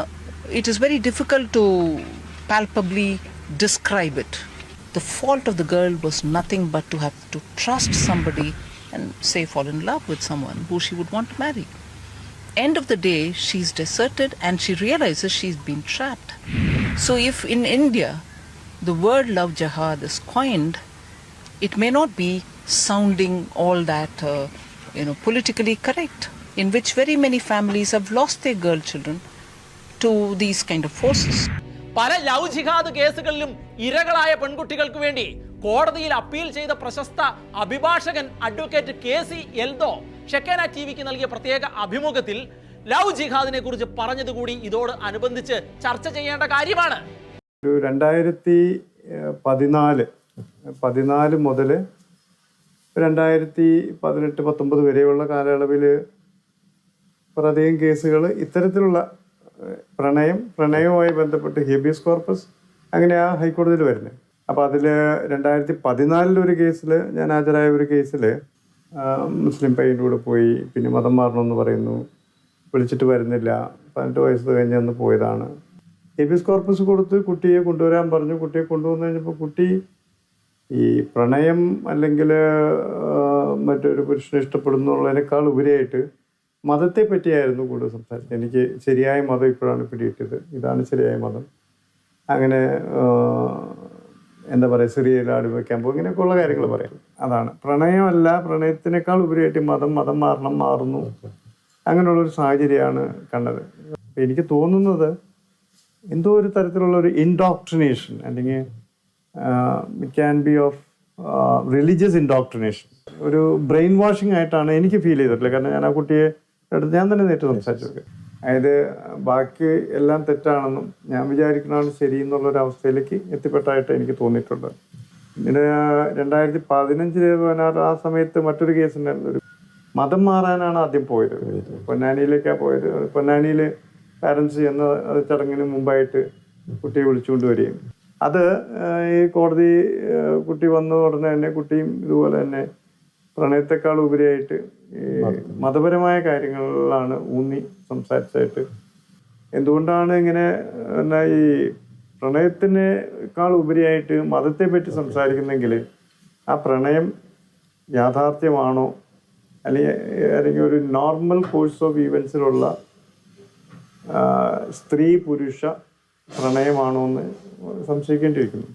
it is very difficult to palpably describe it. The fault of the girl was nothing but to have to trust somebody and say fall in love with someone who she would want to marry end of the day she's deserted and she realizes she's been trapped so if in india the word love jihad is coined it may not be sounding all that uh, you know politically correct in which very many families have lost their girl children to these kind of forces പല love ജിഹാദ് കേസുകളിലും ഇരകളായ പെൺകുട്ടികൾക്ക് വേണ്ടി കോടതിയിൽ appeal ചെയ്ത പ്രശസ്ത അഭിഭാഷകൻ advocate K C Eldho ഷെക്കേന T വിക്ക് നൽകിയ പ്രത്യേക അഭിമുഖത്തിൽ ലവ് ജിഹാദിനെ കുറിച്ച് പറഞ്ഞതുകൂടി ഇതോട് അനുബന്ധിച്ച് ചർച്ച ചെയ്യേണ്ട കാര്യമാണ് ഒരു രണ്ടായിരത്തി പതിനാല് പതിനാല് മുതൽ രണ്ടായിരത്തി പതിനെട്ട് പത്തൊമ്പത് വരെയുള്ള കാലയളവിൽ കുറേയധികം കേസുകൾ ഇത്തരത്തിലുള്ള പ്രണയം പ്രണയവുമായി ബന്ധപ്പെട്ട് ഹേബിയസ് കോർപ്പസ് അങ്ങനെ ആ ഹൈക്കോടതിയിൽ വരുന്നത്. അപ്പോൾ അതിൽ രണ്ടായിരത്തി പതിനാലിലൊരു കേസിൽ ഞാൻ ഹാജരായ ഒരു കേസിൽ മുസ്ലിം പയ്യന്റെ കൂടെ പോയി പിന്നെ മതം മാറണമെന്ന് പറയുന്നു വിളിച്ചിട്ട് വരുന്നില്ല പതിനെട്ട് വയസ്സ് കഴിഞ്ഞ് അന്ന് പോയതാണ്. ഹേബിയസ് കോർപ്പസ് കൊടുത്ത് കുട്ടിയെ കൊണ്ടുവരാൻ പറഞ്ഞു. കുട്ടിയെ കൊണ്ടുവന്നു കഴിഞ്ഞപ്പോൾ കുട്ടി ഈ പ്രണയം അല്ലെങ്കിൽ മറ്റൊരു പുരുഷനെ ഇഷ്ടപ്പെടുന്നു എന്നുള്ളതിനേക്കാൾ ഉപരിയായിട്ട് മതത്തെ പറ്റിയായിരുന്നു കൂടുതൽ സംസാരിച്ചത്. എനിക്ക് ശരിയായ മതം ഇപ്പോഴാണ് പിടിയിട്ടത് ഇതാണ് ശരിയായ മതം. അങ്ങനെ എന്താ പറയുക സിറിയയിൽ ആടി വയ്ക്കാൻ പോകും. ഇങ്ങനെയൊക്കെയുള്ള കാര്യങ്ങൾ പറയാം. അതാണ്. പ്രണയമല്ല പ്രണയത്തിനേക്കാൾ ഉപരിയായിട്ട് മതം മതം മാറണം മാറുന്നു. അങ്ങനെയുള്ളൊരു സാഹചര്യമാണ് കണ്ടത്. എനിക്ക് തോന്നുന്നത് എന്തോ ഒരു തരത്തിലുള്ള ഒരു ഇൻഡോക്ട്രിനേഷൻ അല്ലെങ്കിൽ it can be of religious indoctrination ഒരു ബ്രെയിൻ വാഷിംഗ് ആയിട്ടാണ് എനിക്ക് ഫീൽ ചെയ്തിട്ടുള്ളത്. കാരണം ഞാൻ ആ കുട്ടിയെ അടുത്ത് ഞാൻ തന്നെ നേരിട്ട് സംസാരിച്ചു അതായത് ബാക്കി എല്ലാം തെറ്റാണെന്നും ഞാൻ വിചാരിക്കണതാണ് ശരി എന്നുള്ളൊരു അവസ്ഥയിലേക്ക് എത്തിപ്പെട്ടായിട്ട് എനിക്ക് തോന്നിയിട്ടുണ്ട്. പിന്നീട് രണ്ടായിരത്തി പതിനഞ്ചിൽ പതിനാറ് ആ സമയത്ത് മറ്റൊരു കേസ് ഉണ്ടായിരുന്നു. ഒരു മതം മാറാനാണ് ആദ്യം പോയത്. പൊന്നാനിയിലേക്കാണ് പോയത്. പൊന്നാനിയിൽ പാരൻസ് എന്ന ചടങ്ങിന് മുമ്പായിട്ട് കുട്ടിയെ വിളിച്ചുകൊണ്ട് വരികയും. അത് ഈ കോടതി കുട്ടി വന്ന ഉടനെ തന്നെ കുട്ടിയും ഇതുപോലെ തന്നെ പ്രണയത്തെക്കാൾ ഉപരിയായിട്ട് ഈ മതപരമായ. കാര്യങ്ങളിലാണ് ഊന്നി സംസാരിച്ചായിട്ട് എന്തുകൊണ്ടാണ് ഇങ്ങനെ എന്നാ ഈ പ്രണയത്തിനേക്കാൾ ഉപരിയായിട്ട് മതത്തെ പറ്റി സംസാരിക്കുന്നെങ്കിൽ ആ പ്രണയം യാഥാർത്ഥ്യമാണോ? അല്ലെങ്കിൽ അല്ലെങ്കിൽ ഒരു നോർമൽ കോഴ്സ് ഓഫ് ഈവൻസിലുള്ള സ്ത്രീ പുരുഷ പ്രണയമാണോ എന്ന് സംശയിക്കേണ്ടിയിരിക്കുന്നു.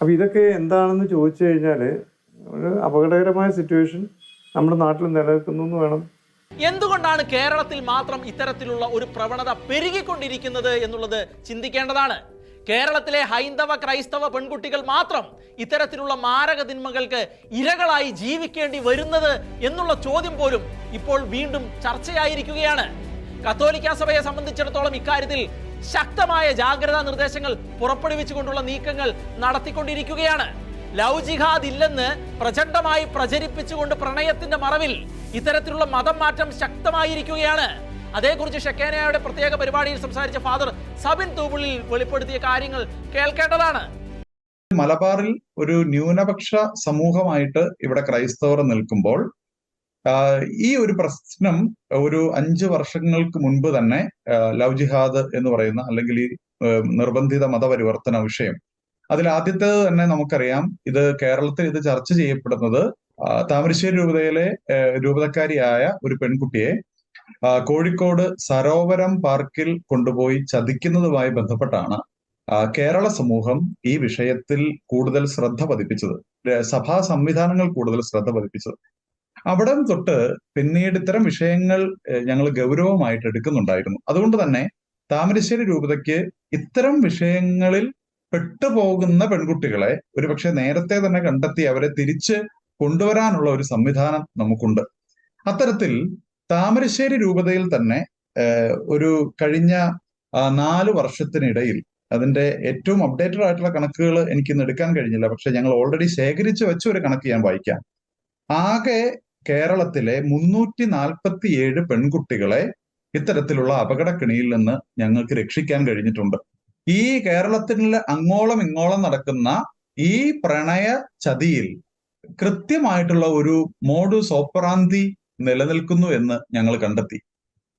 അപ്പോൾ ഇതൊക്കെ എന്താണെന്ന് ചോദിച്ചു കഴിഞ്ഞാൽ ഒരു അപകടകരമായ സിറ്റുവേഷൻ നമ്മുടെ നാട്ടിൽ നിലനിൽക്കുന്നു എന്ന് വേണം. എന്തുകൊണ്ടാണ് കേരളത്തിൽ മാത്രം ഇത്തരത്തിലുള്ള ഒരു പ്രവണത പെരുകിക്കൊണ്ടിരിക്കുന്നത് എന്നുള്ളത് ചിന്തിക്കേണ്ടതാണ്? കേരളത്തിലെ ഹൈന്ദവ ക്രൈസ്തവ പെൺകുട്ടികൾ മാത്രം ഇത്തരത്തിലുള്ള മാരക തിന്മകൾക്ക് ഇരകളായി ജീവിക്കേണ്ടി വരുന്നത് എന്നുള്ള ചോദ്യം പോലും ഇപ്പോൾ വീണ്ടും ചർച്ചയായിരിക്കുകയാണ്. കത്തോലിക്ക സഭയെ സംബന്ധിച്ചിടത്തോളം ഇക്കാര്യത്തിൽ ശക്തമായ ജാഗ്രതാ നിർദ്ദേശങ്ങൾ പുറപ്പെടുവിച്ചുകൊണ്ടുള്ള നീക്കങ്ങൾ നടത്തിക്കൊണ്ടിരിക്കുകയാണ്. ലവ് ജിഹാദ് ഇല്ലെന്ന് പ്രചണ്ഡമായി പ്രചരിപ്പിച്ചുകൊണ്ട് പ്രണയത്തിന്റെ മറവിൽ ഇത്തരത്തിലുള്ള മതം മാറ്റം ശക്തമായിരിക്കുകയാണ്. അതേക്കുറിച്ച് ഷെക്കേനയുടെ പ്രത്യേക പരിപാടിയിൽ സംസാരിച്ച ഫാദർ സബിൻ തൂബുളിൽ വെളിപ്പെടുത്തിയ കാര്യങ്ങൾ കേൾക്കേണ്ടതാണ്. മലബാറിൽ ഒരു ന്യൂനപക്ഷ സമൂഹമായിട്ട് ഇവിടെ ക്രൈസ്തവർ നിൽക്കുമ്പോൾ ഈ ഒരു പ്രശ്നം ഒരു അഞ്ച് വർഷങ്ങൾക്ക് മുൻപ് തന്നെ ലവ് ജിഹാദ് എന്ന് പറയുന്ന അല്ലെങ്കിൽ ഈ നിർബന്ധിത മതപരിവർത്തന വിഷയം. അതിൽ ആദ്യത്തേത് തന്നെ നമുക്കറിയാം ഇത് കേരളത്തിൽ ഇത് ചർച്ച ചെയ്യപ്പെടുന്നത് താമരശ്ശേരി രൂപതയിലെ രൂപതക്കാരിയായ ഒരു പെൺകുട്ടിയെ കോഴിക്കോട് സരോവരം പാർക്കിൽ കൊണ്ടുപോയി ചതിക്കുന്നതുമായി ബന്ധപ്പെട്ടാണ് കേരള സമൂഹം ഈ വിഷയത്തിൽ കൂടുതൽ ശ്രദ്ധ പതിപ്പിച്ചത്. സഭാ സംവിധാനങ്ങൾ കൂടുതൽ ശ്രദ്ധ പതിപ്പിച്ചത്. അവിടെ തൊട്ട് പിന്നീട് ഇത്തരം വിഷയങ്ങൾ ഞങ്ങൾ ഗൗരവമായിട്ട് എടുക്കുന്നുണ്ടായിരുന്നു. അതുകൊണ്ട് തന്നെ താമരശ്ശേരി രൂപതയ്ക്ക് ഇത്തരം വിഷയങ്ങളിൽ പെട്ടുപോകുന്ന പെൺകുട്ടികളെ ഒരുപക്ഷെ നേരത്തെ തന്നെ കണ്ടെത്തി അവരെ തിരിച്ച് കൊണ്ടുവരാനുള്ള ഒരു സംവിധാനം നമുക്കുണ്ട്. അത്തരത്തിൽ താമരശ്ശേരി രൂപതയിൽ തന്നെ ഒരു കഴിഞ്ഞ നാല് വർഷത്തിനിടയിൽ അതിന്റെ ഏറ്റവും അപ്ഡേറ്റഡ് ആയിട്ടുള്ള കണക്കുകൾ എനിക്ക് ഇന്ന് എടുക്കാൻ കഴിഞ്ഞില്ല. പക്ഷെ ഞങ്ങൾ ഓൾറെഡി ശേഖരിച്ചു വെച്ച ഒരു കണക്ക് ഞാൻ വായിക്കാം. ആകെ കേരളത്തിലെ മുന്നൂറ്റി നാൽപ്പത്തി ഏഴ് പെൺകുട്ടികളെ ഇത്തരത്തിലുള്ള അപകടക്കിണിയിൽ നിന്ന് ഞങ്ങൾക്ക് രക്ഷിക്കാൻ കഴിഞ്ഞിട്ടുണ്ട്. ഈ കേരളത്തിൽ അങ്ങോളം ഇങ്ങോളം നടക്കുന്ന ഈ പ്രണയ ചതിയിൽ കൃത്യമായിട്ടുള്ള ഒരു മോഡുസ് ഓപ്പറാന്തി നിലനിൽക്കുന്നു എന്ന് ഞങ്ങൾ കണ്ടെത്തി.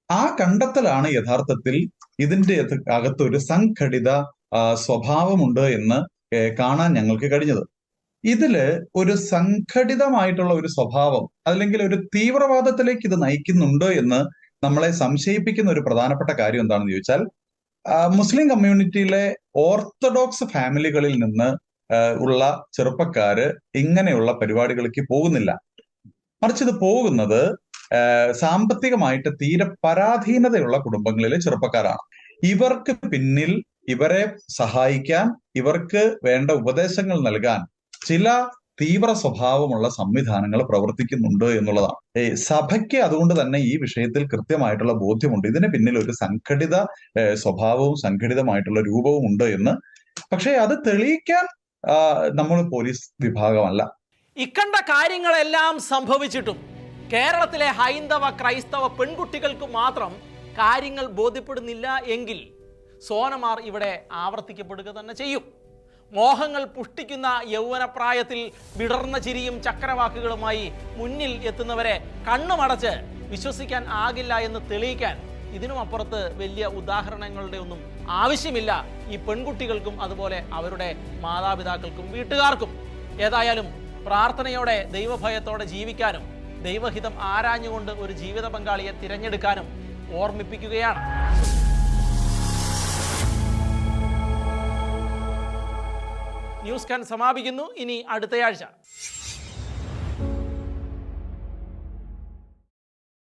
ആ കണ്ടെത്തലാണ് യഥാർത്ഥത്തിൽ ഇതിന്റെ അകത്ത് അകത്ത് ഒരു സംഘടിത സ്വഭാവമുണ്ട് എന്ന് കാണാൻ ഞങ്ങൾക്ക് കഴിഞ്ഞത്. ഇതിൽ ഒരു സംഘടിതമായിട്ടുള്ള ഒരു സ്വഭാവം അല്ലെങ്കിൽ ഒരു തീവ്രവാദത്തിലേക്ക് ഇത് നയിക്കുന്നുണ്ടോ എന്ന് നമ്മളെ സംശയിപ്പിക്കുന്ന ഒരു പ്രധാനപ്പെട്ട കാര്യം എന്താണെന്ന് ചോദിച്ചാൽ മുസ്ലിം കമ്മ്യൂണിറ്റിയിലെ ഓർത്തഡോക്സ് ഫാമിലികളിൽ നിന്ന് ഉള്ള ചെറുപ്പക്കാര് ഇങ്ങനെയുള്ള പരിപാടികളിലേക്ക് പോകുന്നില്ല. മറിച്ച് ഇത് പോകുന്നത് സാമ്പത്തികമായിട്ട് തീരെ പരാധീനതയുള്ള കുടുംബങ്ങളിലെ ചെറുപ്പക്കാരാണ്. ഇവർക്ക് പിന്നിൽ ഇവരെ സഹായിക്കാൻ ഇവർക്ക് വേണ്ട ഉപദേശങ്ങൾ നൽകാൻ ചില തീവ്ര സ്വഭാവമുള്ള സംവിധാനങ്ങൾ പ്രവർത്തിക്കുന്നുണ്ട് എന്നുള്ളതാണ്. ഈ സഭയ്ക്ക് അതുകൊണ്ട് തന്നെ ഈ വിഷയത്തിൽ കൃത്യമായിട്ടുള്ള ബോധ്യമുണ്ട്. ഇതിന് പിന്നിൽ ഒരു സംഘടിത സ്വഭാവവും സംഘടിതമായിട്ടുള്ള രൂപവും ഉണ്ട് എന്ന്. പക്ഷേ അത് തെളിയിക്കാൻ നമ്മൾ പോലീസ് വിഭാഗമല്ല. ഇക്കണ്ട കാര്യങ്ങളെല്ലാം സംഭവിച്ചിട്ടും കേരളത്തിലെ ഹൈന്ദവ ക്രൈസ്തവ പെൺകുട്ടികൾക്ക് മാത്രം കാര്യങ്ങൾ ബോധ്യപ്പെടുന്നില്ല എങ്കിൽ സോനമാർ ഇവിടെ ആവർത്തിക്കപ്പെടുക തന്നെ ചെയ്യും. മോഹങ്ങൾ പുഷ്ടിക്കുന്ന യൗവനപ്രായത്തിൽ വിടർന്ന ചിരിയും ചക്രവാക്കുകളുമായി മുന്നിൽ എത്തുന്നവരെ കണ്ണുമടച്ച് വിശ്വസിക്കാൻ ആകില്ല എന്ന് തെളിയിക്കാൻ ഇതിനും അപ്പുറത്ത് വലിയ ഉദാഹരണങ്ങളുടെ ഒന്നും ആവശ്യമില്ല ഈ പെൺകുട്ടികൾക്കും അതുപോലെ അവരുടെ മാതാപിതാക്കൾക്കും വീട്ടുകാർക്കും. ഏതായാലും പ്രാർത്ഥനയോടെ ദൈവഭയത്തോടെ ജീവിക്കാനും ദൈവഹിതം ആരാഞ്ഞുകൊണ്ട് ഒരു ജീവിത പങ്കാളിയെ തിരഞ്ഞെടുക്കാനും ഓർമ്മിപ്പിക്കുകയാണ്. ന്യൂസ് കാൻ സമാപിക്കുന്നു. ഇനി അടുത്തയാഴ്ച.